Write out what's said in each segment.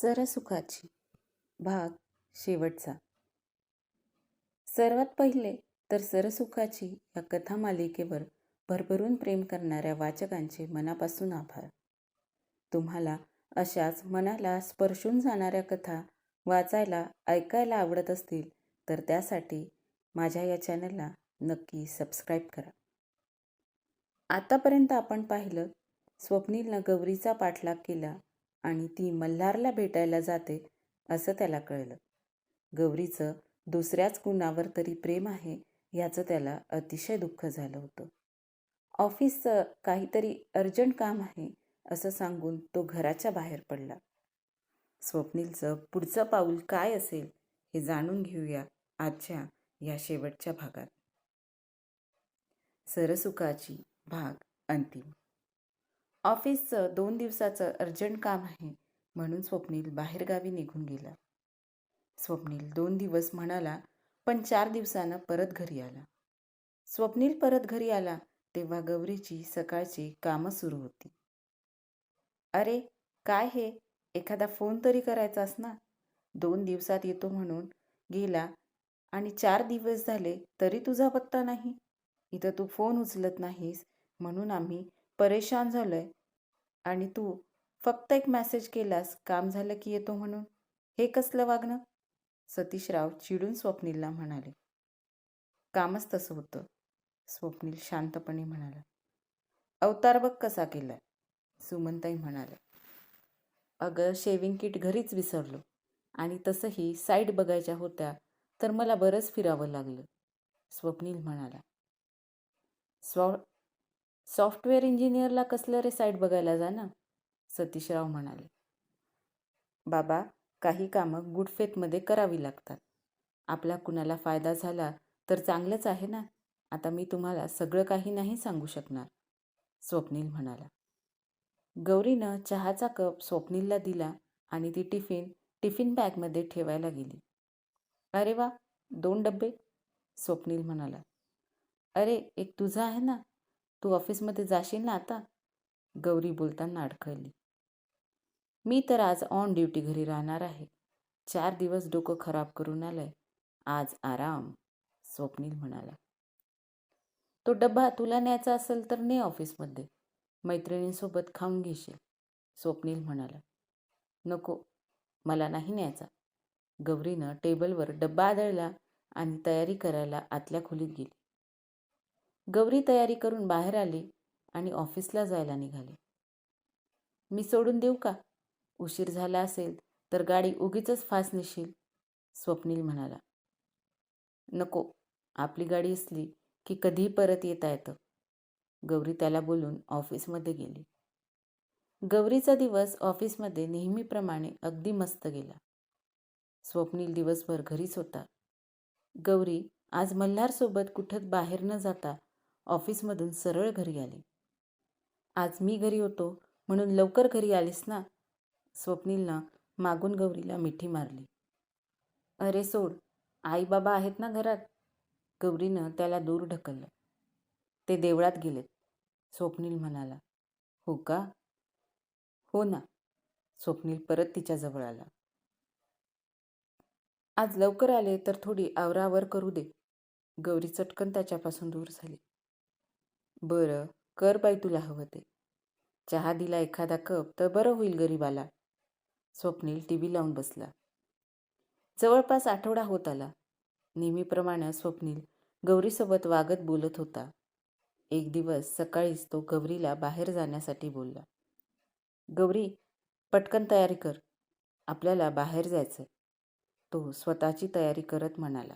सरसुखाची. भाग शेवटचा. सर्वात पहिले तर सरसुखाची या कथा मालिकेवर भरभरून प्रेम करणाऱ्या वाचकांचे मनापासून आभार. तुम्हाला अशाच मनाला स्पर्शून जाणाऱ्या कथा वाचायला ऐकायला आवडत असतील तर त्यासाठी माझ्या या चॅनलला नक्की सबस्क्राईब करा. आतापर्यंत आपण पाहिलं स्वप्नीलनं गौरीचा पाठलाग केला आणि ती मल्हारला भेटायला जाते असं त्याला कळलं. गौरीचं दुसऱ्याच कुणावर तरी प्रेम आहे याचं त्याला अतिशय दुःख झालं होतं. ऑफिसचं काहीतरी अर्जंट काम आहे असं सांगून तो घराच्या बाहेर पडला. स्वप्नीलचं पुढचं पाऊल काय असेल हे जाणून घेऊया आजच्या या शेवटच्या भागात. सरसुखाची भाग अंतिम. ऑफिसचं दोन दिवसाचं अर्जंट काम आहे म्हणून स्वप्नील बाहेरगावी निघून गेला. स्वप्नील दोन दिवस म्हणाला पण चार दिवसानं परत घरी आला. स्वप्नील परत घरी आला तेव्हा गौरीची सकाळची कामं सुरू होती. अरे काय हे? एखादा फोन तरी करायचास ना? दोन दिवसात येतो म्हणून गेला आणि चार दिवस झाले तरी तुझा पत्ता नाही. इथं तू फोन उचलत नाहीस म्हणून आम्ही परेशान झालोय. आणि तू फक्त एक मॅसेज केलास काम झालं की येतो म्हणून. हे कसलं वागणं? सतीशराव चिडून स्वप्नीलला म्हणाले. कामच तसं होतं स्वप्नील शांतपणे म्हणाला. अवतार बघ कसा केलाय सुमनताई म्हणाल्या. अगं शेविंग किट घरीच विसरलो. आणि तसंही साईट बघायच्या होत्या तर मला बरंच फिरावं लागलं स्वप्नील म्हणाला. स्व सॉफ्टवेअर इंजिनियरला कसलं रे साईट बघायला जा ना? सतीशराव म्हणाले. बाबा काही कामं गुडफेथमध्ये करावी लागतात. आपला कुणाला फायदा झाला तर चांगलंच आहे ना? आता मी तुम्हाला सगळं काही नाही सांगू शकणार स्वप्नील म्हणाला. गौरीनं चहाचा कप स्वप्नीलला दिला आणि ती टिफिन टिफिन बॅगमध्ये ठेवायला गेली. अरे वा दोन डब्बे? स्वप्नील म्हणाला. अरे एक तुझा आहे ना? तू ऑफिसमध्ये जाशील ना आता? गौरी बोलताना अडखळली. मी तर आज ऑन ड्युटी घरी राहणार आहे. चार दिवस डोकं खराब करून आलंय. आज आराम स्वप्नील म्हणाला. तो डब्बा तुला न्यायचा असेल तर ने ऑफिसमध्ये. मैत्रिणींसोबत खाऊन घेशील स्वप्नील म्हणाला. नको मला नाही न्यायचा. गौरीनं टेबलवर डब्बा आदळला आणि तयारी करायला आतल्या खोलीत गेली. गौरी तयारी करून बाहेर आली आणि ऑफिसला जायला निघाली. मी सोडून देऊ का? उशीर झाला असेल तर गाडी उगीच फास नेशील स्वप्नील म्हणाला. नको आपली गाडी असली की कधीही परत येता येतं गौरी त्याला बोलून ऑफिसमध्ये गेली. गौरीचा दिवस ऑफिसमध्ये नेहमीप्रमाणे अगदी मस्त गेला. स्वप्नील दिवसभर घरीच होता. गौरी आज मल्हारसोबत कुठं बाहेर न जाता ऑफिसमधून सरळ घरी आली. आज मी घरी होतो म्हणून लवकर घरी आलीस ना? स्वप्नीलनं मागून गौरीला मिठी मारली. अरे सोड आई बाबा आहेत ना घरात? गौरीनं त्याला दूर ढकललं. ते देवळात गेलेत स्वप्नील म्हणाला. हो का? हो ना स्वप्नील परत तिच्याजवळ आला. आज लवकर आले तर थोडी आवरावर करू दे. गौरी चटकन त्याच्यापासून दूर झाली. बरं कर बाई तुला हवं ते. चहा दिला एखादा कप तर बरं होईल गरीबाला. स्वप्नील टी. व्ही. लावून बसला. जवळपास आठवडा होत आला. नेहमीप्रमाणे स्वप्नील गौरीसोबत वागत बोलत होता. एक दिवस सकाळीच तो गौरीला बाहेर जाण्यासाठी बोलला. गौरी पटकन तयारी कर. आपल्याला बाहेर जायचंय. तो स्वतःची तयारी करत म्हणाला.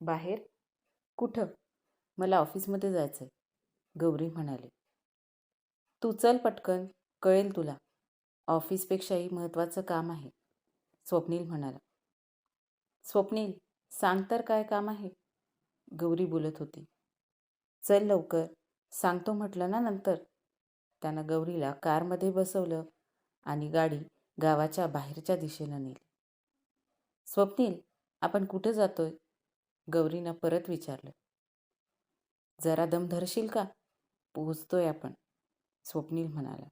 बाहेर? कुठं? मला ऑफिसमध्ये जायचंय. गौरी म्हणाले. तू चल पटकन कळेल तुला. ऑफिसपेक्षाही महत्त्वाचं काम आहे. स्वप्नील म्हणाला. स्वप्नील सांग तर काय काम आहे? गौरी बोलत होती. चल लवकर सांगतो म्हटलं ना नंतर. त्यानं गौरीला कारमध्ये बसवलं आणि गाडी गावाच्या बाहेरच्या दिशेनं नेली. स्वप्नील आपण कुठं जातोय? गौरीनं परत विचारलं. जरा दम धरशील का? पोहोचतोय आपण स्वप्नील म्हणाला.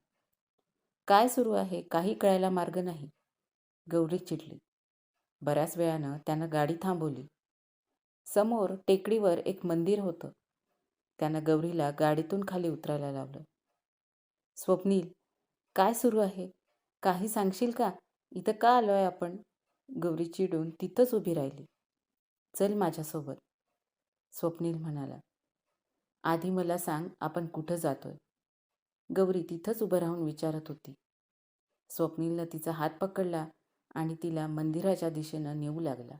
काय सुरू आहे? काही कळायला मार्ग नाही. गौरी चिडली. बऱ्याच वेळानं त्यानं गाडी थांबवली. समोर टेकडीवर एक मंदिर होतं. त्यानं गौरीला गाडीतून खाली उतरायला लावलं. स्वप्नील काय सुरू आहे? काही सांगशील का? इथं का आलो आहे आपण? गौरी चिडून तिथंच उभी राहिली. चल माझ्यासोबत. स्वप्नील म्हणाला. आधी मला सांग आपण कुठं जातोय? गौरी तिथंच उभं राहून विचारत होती. स्वप्नीलनं तिचा हात पकडला आणि तिला मंदिराच्या दिशेनं नेऊ लागला.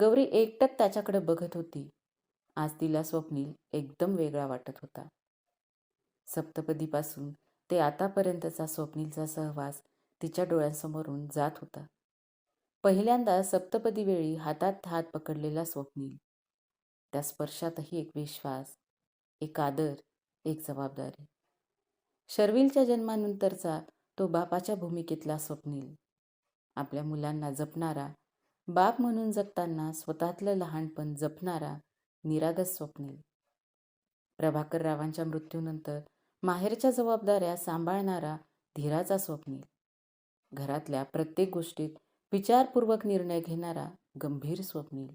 गौरी एकटक त्याच्याकडे बघत होती. आज तिला स्वप्नील एकदम वेगळा वाटत होता. सप्तपदीपासून ते आतापर्यंतचा स्वप्नीलचा सहवास तिच्या डोळ्यांसमोरून जात होता. पहिल्यांदा सप्तपदी वेळी हातात हात पकडलेला स्वप्नील. त्या स्पर्शातही एक विश्वास एक आदर एक जबाबदारी. शर्विलच्या जन्मानंतरचा तो बापाच्या भूमिकेतला स्वप्नील. आपल्या मुलांना जपणारा बाप म्हणून जगताना स्वतःतलं लहानपण जपणारा निरागस स्वप्नील. प्रभाकर रावांच्या मृत्यूनंतर माहेरच्या जबाबदाऱ्या सांभाळणारा धीराचा स्वप्नील. घरातल्या प्रत्येक गोष्टीत विचारपूर्वक निर्णय घेणारा गंभीर स्वप्नील.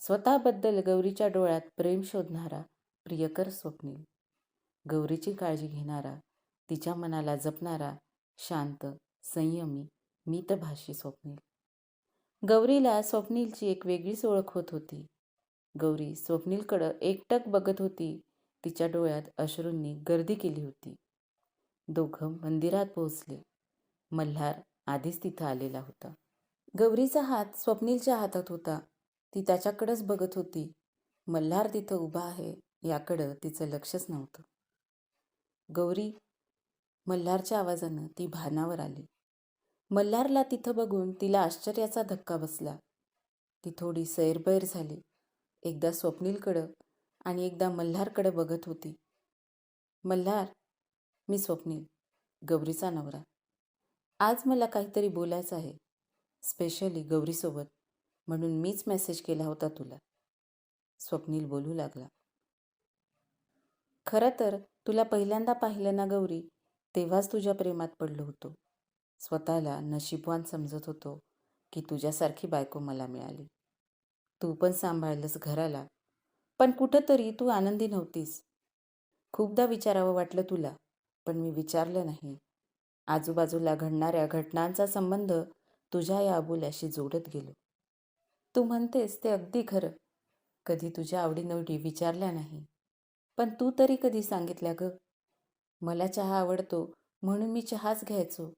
स्वतःबद्दल गौरीच्या डोळ्यात प्रेम शोधणारा प्रियकर स्वप्नील. गौरीची काळजी घेणारा तिच्या मनाला जपणारा शांत संयमी मितभाषी स्वप्नील. गौरीला स्वप्नीलची एक वेगळीच ओळख होत होती. गौरी स्वप्नीलकडं एकटक बघत होती. तिच्या डोळ्यात अश्रूंनी गर्दी केली होती. दोघं मंदिरात पोहोचले. मल्हार आधीच तिथं आलेला होता. गौरीचा हात स्वप्नीलच्या हातात होता. ती त्याच्याकडंच बघत होती. मल्हार तिथं उभा आहे. याकडं तिचं लक्षच नव्हतं. गौरी मल्हारच्या आवाजानं ती भानावर आली. मल्हारला तिथं बघून तिला आश्चर्याचा धक्का बसला. ती थोडी सैरबैर झाली. एकदा स्वप्नीलकडं आणि एकदा मल्हारकडं बघत होती. मल्हार मी स्वप्नील गौरीचा नवरा. आज मला काहीतरी बोलायचं आहे स्पेशली गौरीसोबत म्हणून मीच मेसेज केला होता तुला. स्वप्नील बोलू लागला. खरं तर तुला पहिल्यांदा पाहिलं ना गौरी? तेव्हाच तुझ्या प्रेमात पडलो होतो. स्वतःला नशीबवान समजत होतो की तुझ्यासारखी बायको मला मिळाली. तू पण सांभाळलंस घराला. पण कुठंतरी तू आनंदी नव्हतीस. खूपदा विचारावं वाटलं तुला पण मी विचारलं नाही. आजूबाजूला घडणाऱ्या घटनांचा संबंध तुझ्या या अबोल्याशी जोडत गेलो. तू म्हणतेस ते अगदी खरं. कधी तुझ्या आवडीनवडी विचारल्या नाही. पण तू तरी कधी सांगितल्या ग? मला चहा आवडतो म्हणून मी चहाच घ्यायचो.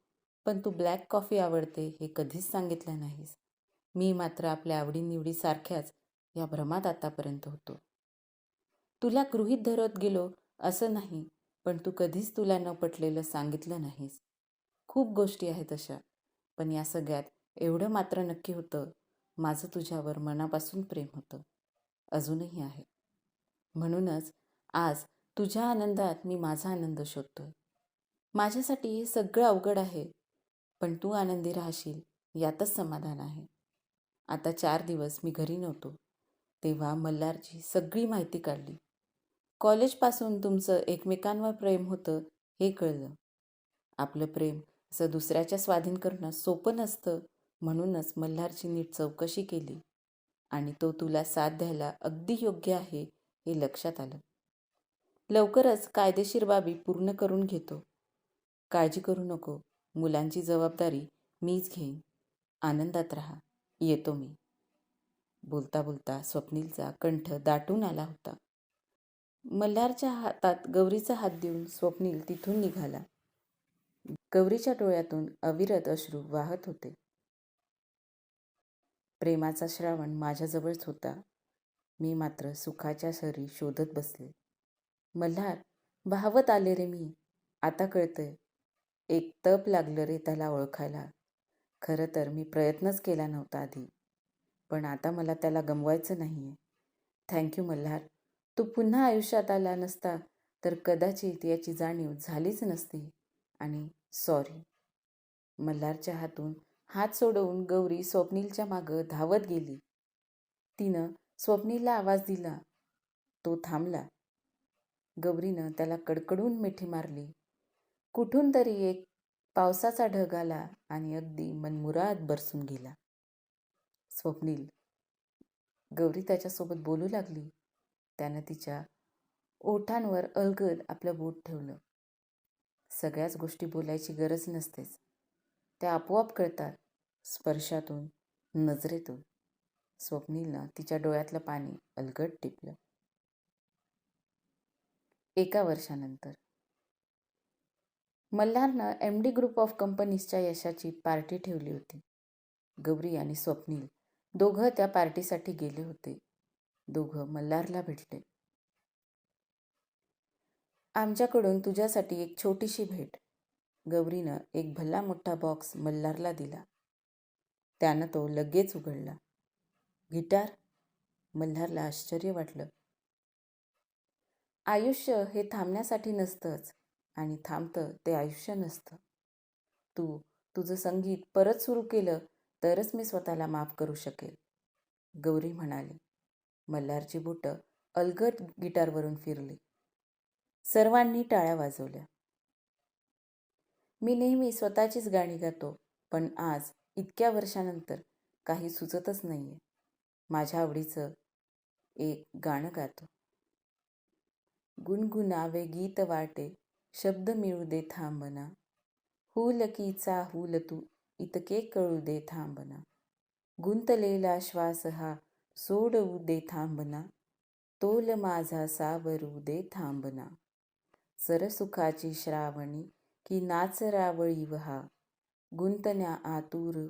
पण तू ब्लॅक कॉफी आवडते हे कधीच सांगितलं नाहीस. मी मात्र आपल्या आवडीनिवडीसारख्याच या भ्रमात आतापर्यंत होतो. तुला गृहीत धरत गेलो असं नाही पण तू कधीच तुला न पटलेलं सांगितलं नाहीस. खूप गोष्टी आहेत अशा पण या सगळ्यात एवढं मात्र नक्की होतं माझं तुझ्यावर मनापासून प्रेम होतं. अजूनही आहे. म्हणूनच आज तुझ्या आनंदात मी माझा आनंद शोधतोय. माझ्यासाठी हे सगळं अवघड आहे पण तू आनंदी राहशील यातच समाधान आहे. आता चार दिवस मी घरी नव्हतो तेव्हा मल्हारची सगळी माहिती काढली. कॉलेजपासून तुमचं एकमेकांवर प्रेम होतं हे कळलं. आपलं प्रेम असं दुसऱ्याच्या स्वाधीन करणं सोपं नसतं म्हणूनच मल्हारची नीट चौकशी केली. आणि तो तुला साथ द्यायला अगदी योग्य आहे हे लक्षात आलं. लवकरच कायदेशीर बाबी पूर्ण करून घेतो. काळजी करू नको. मुलांची जबाबदारी मीच घेईन. आनंदात राहा. येतो मी. बोलता बोलता स्वप्नीलचा कंठ दाटून आला होता. मल्हारच्या हातात गौरीचा हात देऊन स्वप्नील तिथून निघाला. गौरीच्या डोळ्यातून अविरत अश्रू वाहत होते. प्रेमाचा श्रावण माझ्याजवळच होता. मी मात्र सुखाच्या सरी शोधत बसले. मल्हार भावत आले रे मी. आता कळतंय. एक तप लागलं रे त्याला ओळखायला. खरं तर मी प्रयत्नच केला नव्हता आधी. पण आता मला त्याला गमवायचं नाही आहे थँक्यू मल्हार. तू पुन्हा आयुष्यात आला नसता तर कदाचित याची जाणीव झालीच नसती. आणि सॉरी मल्हारच्या हातून हात सोडवून गौरी स्वप्नीलच्या मागं धावत गेली. तिनं स्वप्नीलला आवाज दिला. तो थांबला. गौरीनं त्याला कडकडून मिठी मारली. कुठून तरी एक पावसाचा ढग आला आणि अगदी मनमुराद बरसून गेला. स्वप्नील गौरी त्याच्यासोबत बोलू लागली. त्यानं तिच्या ओठांवर अलगद आपलं बोट ठेवलं. सगळ्याच गोष्टी बोलायची गरज नसतेच. त्या आपोआप कळतात. स्पर्शातून नजरेतून. स्वप्नीलनं तिच्या डोळ्यातलं पाणी अलगद टिपलं. एका वर्षानंतर. मल्हारनं एम डी ग्रुप ऑफ कंपनीजच्या यशाची पार्टी ठेवली होती. गौरी आणि स्वप्नील दोघं त्या पार्टीसाठी गेले होते. दोघं मल्हारला भेटले. आमच्याकडून तुझ्यासाठी एक छोटीशी भेट. गौरीनं एक भला मोठा बॉक्स मल्हारला दिला. त्यानं तो लगेच उघडला. गिटार? मल्हारला आश्चर्य वाटलं. आयुष्य हे थांबण्यासाठी नसतंच आणि थांबतं ते आयुष्य नसतं. तू तुझं संगीत परत सुरू केलं तरच मी स्वतःला माफ करू शकेल. गौरी म्हणाली. मल्हारची बोटं अलगट गिटारवरून फिरली. सर्वांनी टाळ्या वाजवल्या. मी नेहमी स्वतःचीच गाणी गातो पण आज इतक्या वर्षानंतर काही सुचतच नाहीये. माझ्या आवडीचं एक गाणं गातो. गुणगुणावे गीत वाटे शब्द मिळू दे थांबना हुलकीचा हुल तू इतके कळू दे थांबना. गुंतलेला श्वास हा सोडवू दे थांबना. तोल माझा सावरू दे थांबना. सरसुखाची श्रावणी की नाचरावळी वहा गुंतण्या आतुर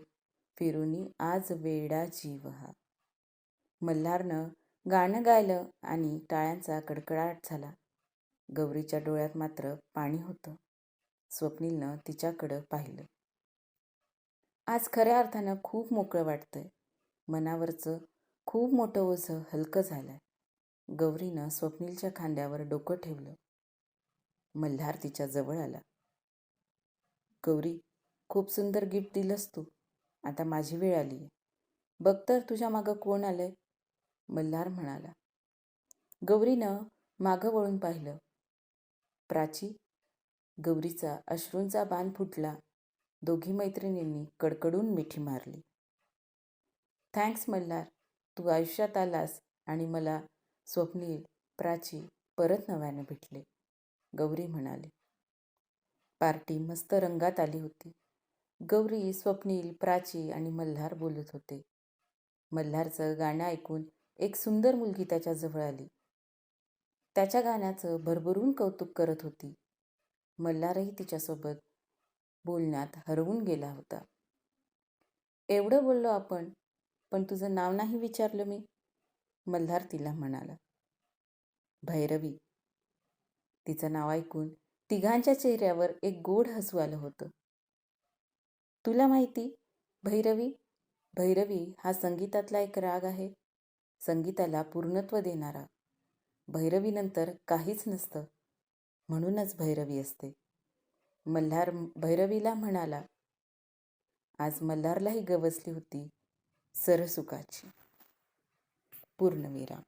फिरुनी आज वेडा जीव हा. मल्हारनं गाणं गायलं आणि टाळ्यांचा कडकडाट झाला. गौरीच्या डोळ्यात मात्र पाणी होतं. स्वप्नीलनं तिच्याकडं पाहिलं. आज खऱ्या अर्थानं खूप मोकळं वाटतंय. मनावरचं खूप मोठं ओझं हलकं झालंय. गौरीनं स्वप्नीलच्या खांद्यावर डोकं ठेवलं. मल्हार तिच्या जवळ आला. गौरी खूप सुंदर गिफ्ट दिलंस तू. आता माझी वेळ आली आहे बघ तर तुझ्या मागं कोण आलंय? मल्हार म्हणाला. गौरीनं मागं वळून पाहिलं. प्राची गौरीचा अश्रूंचा बाण फुटला. दोघी मैत्रिणींनी कडकडून मिठी मारली. थँक्स मल्हार तू आयुष्यात आलास आणि मला स्वप्नील प्राची परत नव्याने भेटले गौरी म्हणाली. पार्टी मस्त रंगात आली होती. गौरी स्वप्नील प्राची आणि मल्हार बोलत होते. मल्हारचं गाणं ऐकून एक सुंदर मुलगी त्याच्याजवळ आली. त्याच्या गाण्याचं भरभरून कौतुक करत होती. मल्हारही तिच्यासोबत बोलण्यात हरवून गेला होता. एवढं बोललो आपण पण तुझं नाव नाही विचारलं मी मल्हार तिला म्हणाला. भैरवी तिचं नाव ऐकून तिघांच्या चेहऱ्यावर एक गोड हसू आलं होतं. तुला माहिती भैरवी भैरवी हा संगीतातला एक राग आहे. संगीताला पूर्णत्व देणारा. भैरवीनंतर काहीच नसतं म्हणूनच भैरवी असते. मल्हार भैरवीला म्हणाला आज मल्हारलाही गवसली होती सरसुखाची पूर्णविराम.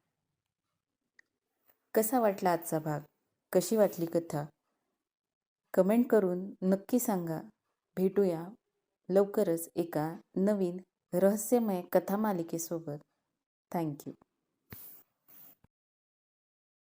कसा वाटला आजचा भाग? कशी वाटली कथा? कमेंट करून नक्की सांगा. भेटूया लवकरच एका नवीन रहस्यमय कथा मालिकेसोबत थँक्यू